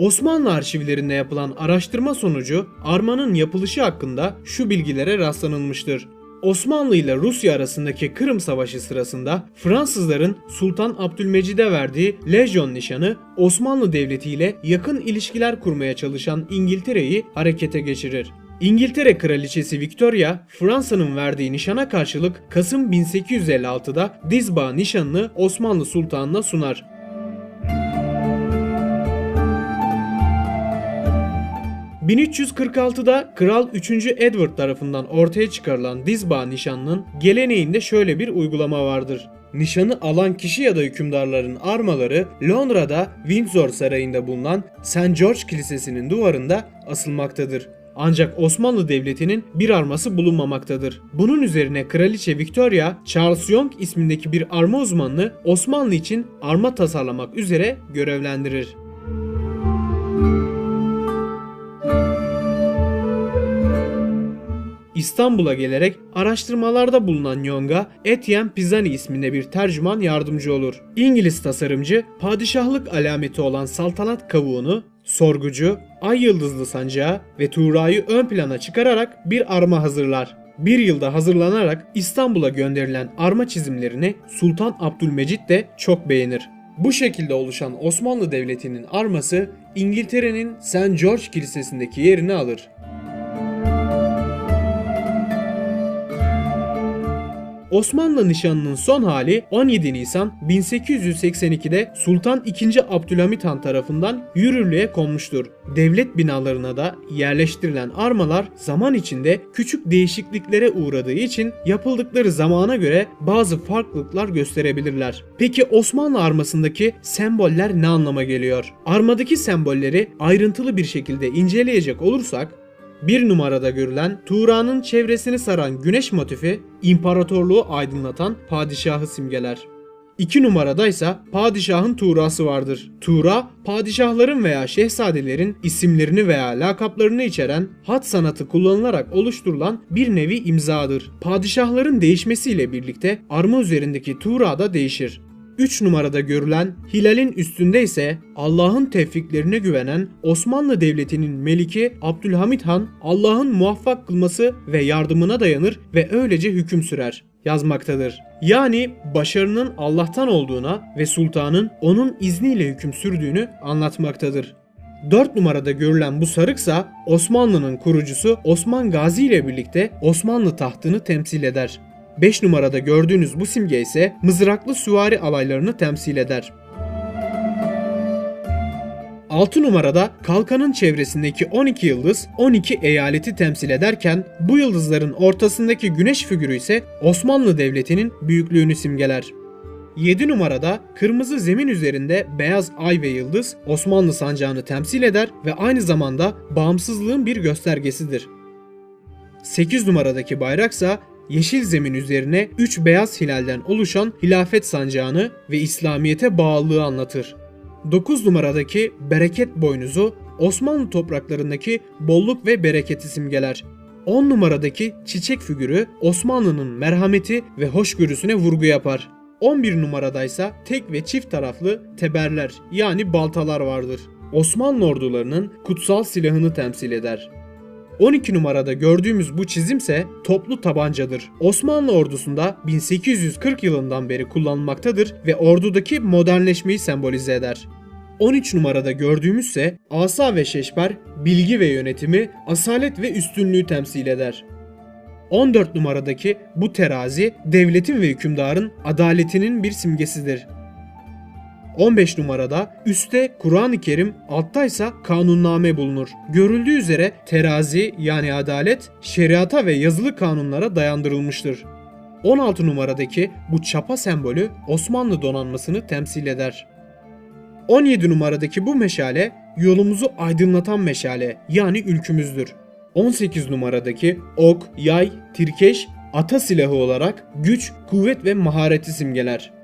Osmanlı arşivlerinde yapılan araştırma sonucu armanın yapılışı hakkında şu bilgilere rastlanılmıştır. Osmanlı ile Rusya arasındaki Kırım Savaşı sırasında Fransızların Sultan Abdülmecid'e verdiği Lejyon nişanı Osmanlı Devleti ile yakın ilişkiler kurmaya çalışan İngiltere'yi harekete geçirir. İngiltere Kraliçesi Victoria, Fransa'nın verdiği nişana karşılık Kasım 1856'da Dizba nişanını Osmanlı Sultanı'na sunar. 1346'da Kral 3. Edward tarafından ortaya çıkarılan dizba nişanının geleneğinde şöyle bir uygulama vardır. Nişanı alan kişi ya da hükümdarların armaları Londra'da Windsor Sarayı'nda bulunan St. George Kilisesi'nin duvarında asılmaktadır. Ancak Osmanlı Devleti'nin bir arması bulunmamaktadır. Bunun üzerine Kraliçe Victoria, Charles Young ismindeki bir arma uzmanını Osmanlı için arma tasarlamak üzere görevlendirir. İstanbul'a gelerek araştırmalarda bulunan Yonga, Etienne Pisani isminde bir tercüman yardımcı olur. İngiliz tasarımcı, padişahlık alameti olan saltanat kavuğunu, sorgucu, ay yıldızlı sancağı ve Tuğra'yı ön plana çıkararak bir arma hazırlar. Bir yılda hazırlanarak İstanbul'a gönderilen arma çizimlerini Sultan Abdülmecit de çok beğenir. Bu şekilde oluşan Osmanlı Devleti'nin arması İngiltere'nin St. George Kilisesi'ndeki yerini alır. Osmanlı nişanının son hali 17 Nisan 1882'de Sultan II. Abdülhamit Han tarafından yürürlüğe konmuştur. Devlet binalarına da yerleştirilen armalar zaman içinde küçük değişikliklere uğradığı için yapıldıkları zamana göre bazı farklılıklar gösterebilirler. Peki Osmanlı armasındaki semboller ne anlama geliyor? Armadaki sembolleri ayrıntılı bir şekilde inceleyecek olursak bir numarada görülen Tuğra'nın çevresini saran güneş motifi imparatorluğu aydınlatan padişahı simgeler. 2 numarada ise padişahın Tuğrası vardır. Tuğra, padişahların veya şehzadelerin isimlerini veya lakaplarını içeren hat sanatı kullanılarak oluşturulan bir nevi imzadır. Padişahların değişmesiyle birlikte arma üzerindeki Tuğra da değişir. 3 numarada görülen hilalin üstünde ise Allah'ın tevfiklerine güvenen Osmanlı Devleti'nin meliki Abdülhamit Han Allah'ın muvaffak kılması ve yardımına dayanır ve öylece hüküm sürer yazmaktadır. Yani başarının Allah'tan olduğuna ve sultanın onun izniyle hüküm sürdüğünü anlatmaktadır. 4 numarada görülen bu sarıksa Osmanlı'nın kurucusu Osman Gazi ile birlikte Osmanlı tahtını temsil eder. 5 numarada gördüğünüz bu simge ise mızraklı süvari alaylarını temsil eder. 6 numarada kalkanın çevresindeki 12 yıldız 12 eyaleti temsil ederken bu yıldızların ortasındaki güneş figürü ise Osmanlı Devleti'nin büyüklüğünü simgeler. 7 numarada kırmızı zemin üzerinde beyaz ay ve yıldız Osmanlı sancağını temsil eder ve aynı zamanda bağımsızlığın bir göstergesidir. 8 numaradaki bayraksa yeşil zemin üzerine 3 beyaz hilalden oluşan hilafet sancağını ve İslamiyete bağlılığı anlatır. 9 numaradaki bereket boynuzu Osmanlı topraklarındaki bolluk ve bereketi simgeler. 10 numaradaki çiçek figürü Osmanlı'nın merhameti ve hoşgörüsüne vurgu yapar. 11 numaradaysa tek ve çift taraflı teberler yani baltalar vardır. Osmanlı ordularının kutsal silahını temsil eder. 12 numarada gördüğümüz bu çizimse toplu tabancadır. Osmanlı ordusunda 1840 yılından beri kullanılmaktadır ve ordudaki modernleşmeyi sembolize eder. 13 numarada gördüğümüzse asa ve şeşper bilgi ve yönetimi, asalet ve üstünlüğü temsil eder. 14 numaradaki bu terazi devletin ve hükümdarın adaletinin bir simgesidir. 15 numarada üstte Kur'an-ı Kerim, altta ise kanunname bulunur. Görüldüğü üzere terazi yani adalet şeriata ve yazılı kanunlara dayandırılmıştır. 16 numaradaki bu çapa sembolü Osmanlı donanmasını temsil eder. 17 numaradaki bu meşale yolumuzu aydınlatan meşale yani ülkümüzdür. 18 numaradaki ok, yay, tirkeş, ata silahı olarak güç, kuvvet ve mahareti simgeler.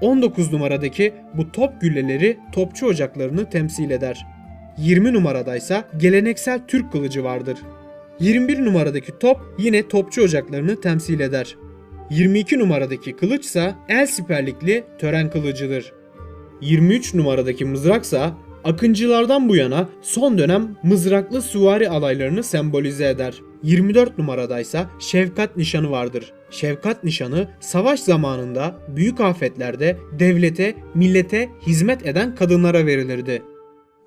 19 numaradaki bu top gülleleri topçu ocaklarını temsil eder. 20 numaradaysa geleneksel Türk kılıcı vardır. 21 numaradaki top yine topçu ocaklarını temsil eder. 22 numaradaki kılıçsa el siperlikli tören kılıcıdır. 23 numaradaki mızraksa Akıncılardan bu yana son dönem mızraklı süvari alaylarını sembolize eder. 24 numaradaysa şefkat nişanı vardır. Şefkat nişanı savaş zamanında büyük afetlerde devlete, millete hizmet eden kadınlara verilirdi.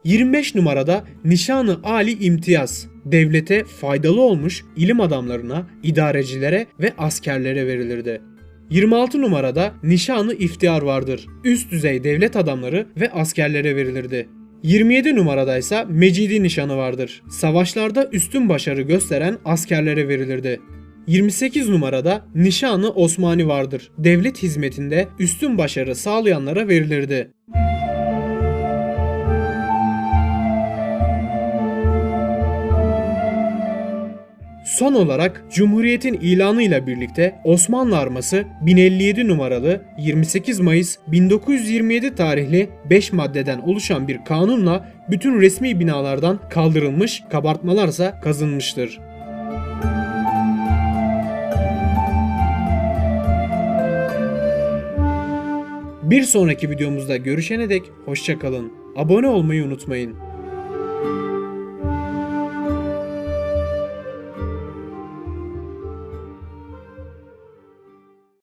25 numarada Nişanı Ali İmtiyaz devlete faydalı olmuş ilim adamlarına, idarecilere ve askerlere verilirdi. 26 numarada Nişanı İftihar vardır. Üst düzey devlet adamları ve askerlere verilirdi. 27 numarada ise Mecidi nişanı vardır. Savaşlarda üstün başarı gösteren askerlere verilirdi. 28 numarada Nişanı Osmani vardır. Devlet hizmetinde üstün başarı sağlayanlara verilirdi. Son olarak Cumhuriyet'in ilanıyla birlikte Osmanlı arması 1057 numaralı 28 Mayıs 1927 tarihli 5 maddeden oluşan bir kanunla bütün resmi binalardan kaldırılmış, kabartmalarsa kazınmıştır. Bir sonraki videomuzda görüşene dek hoşçakalın. Abone olmayı unutmayın.